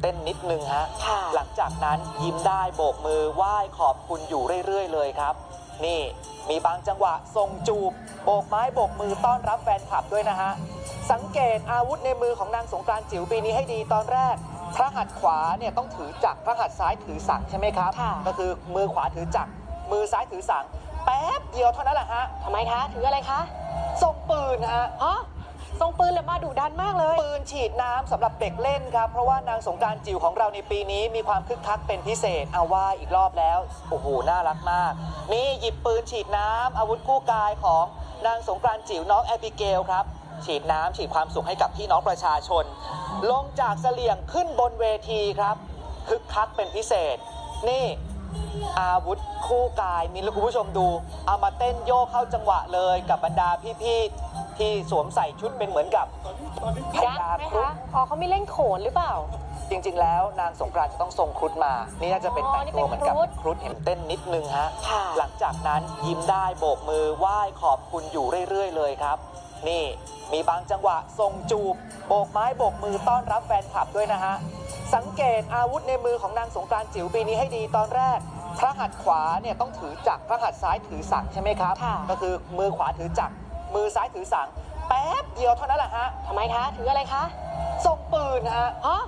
เต้นนิดนึงฮะค่ะหลังจากนั้นยิ้มได้โบกมือไหว้ขอบคุณอยู่เรื่อย ๆ เลยครับ นี่มีบางจังหวะทรงจูบ โบกไม้โบกมือต้อนรับแฟนคลับด้วยนะฮะ สังเกตอาวุธในมือของนางสงกรานต์จิ๋วปีนี้ให้ดีตอนแรก พระหัตถ์ขวาเนี่ยต้องถือจักรพระหัตถ์ซ้ายถือสังใช่ไหมครับ ค่ะ ก็คือมือขวาถือจักรมือซ้ายถือสังแป๊บเดียวเท่านั้นแหละฮะทำไมคะ ถืออะไรคะส่งปืนฮะ ฮะ ทรงปืนเลยมาดุดันมากเลย ปืนฉีดน้ำสำหรับเด็กเล่นครับ เพราะว่านางสงกรารจิ๋วของเราในปีนี้มีความคึกคักเป็นพิเศษเอาว่าอีกรอบแล้ว โอ้โห น่ารักมาก นี่หยิบปืนฉีดน้ำอาวุธคู่กายของนางสงกรานต์จิ๋วน้องแอบิเกลครับ ฉีดน้ำฉีดความสุขให้กับพี่น้องประชาชน ลงจากเสลี่ยงขึ้นบนเวทีครับ คึกคักเป็นพิเศษ นี่ อาวุธคู่กายมีแล้วคุณผู้ชมดู เอามาเต้นโยกเข้าจังหวะเลยกับบรรดาพี่ๆ ที่สวมใส่ชุดเป็นเหมือนกับพยักญาษ์ไหมครุฑคะอ๋อเขามีเล่นโขนหรือเปล่า จริง ๆ แล้วนางสงกรานต์จะต้องทรงครุฑมา นี่น่าจะเป็นอ๋อแต่งตัวเหมือนกับนี่เป็นครุฑครุฑเห็นเต้นนิดนึงฮะ ค่ะ หลังจากนั้นยิ้มได้โบกมือไหว้ขอบคุณอยู่เรื่อย ๆ เลยครับ นี่มีบางจังหวะทรงจูบ โบกไม้โบกมือต้อนรับแฟนคลับด้วยนะฮะ สังเกตอาวุธในมือของนางสงกรานต์จิ๋วปีนี้ให้ดีตอนแรก พระหัตถ์ขวาเนี่ยต้องถือจักรพระหัตถ์ซ้ายถือสังใช่ไหมครับ ค่ะ ก็คือมือขวาถือจักร มือซ้ายถือสัง แป๊บเดียวเท่านั้นแหละฮะ ทำไมคะถืออะไรคะส่งปืนฮะ ฮะ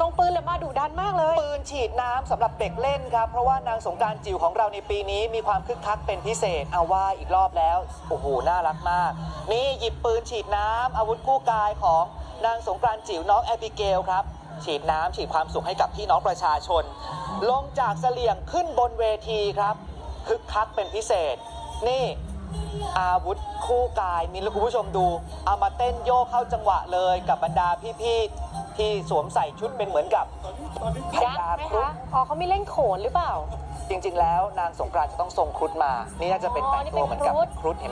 ทรงปืนเลยมาดุดันมากเลย ปืนฉีดน้ำสำหรับเด็กเล่นครับ เพราะว่านางสงกรารจิ๋วของเราในปีนี้มีความคึกคักเป็นพิเศษเอาว่าอีกรอบแล้ว โอ้โห น่ารักมาก นี่หยิบปืนฉีดน้ำอาวุธคู่กายของนางสงกรารจิ๋วน้องแอบิเกลครับ ฉีดน้ำฉีดความสุขให้กับพี่น้องประชาชน ลงจากเสลี่ยงขึ้นบนเวทีครับ คึกคักเป็นพิเศษ นี่ อาวุธคู่กายมีแล้วคุณผู้ชมดู เอามาเต้นโยกเข้าจังหวะเลยกับบรรดาพี่ๆที่สวมใส่ชุดเป็นเหมือนกับพยักษ์ญาไหมครุฑคะอ๋อเขามีเล่นโขนหรือเปล่า จริง ๆ แล้วนางสงกรานต์จะต้องทรงครุฑมา นี่น่าจะเป็นอ๋อแต่งนี่ตัวเป็นเหมือนกับครุฑ ครุฑเห็น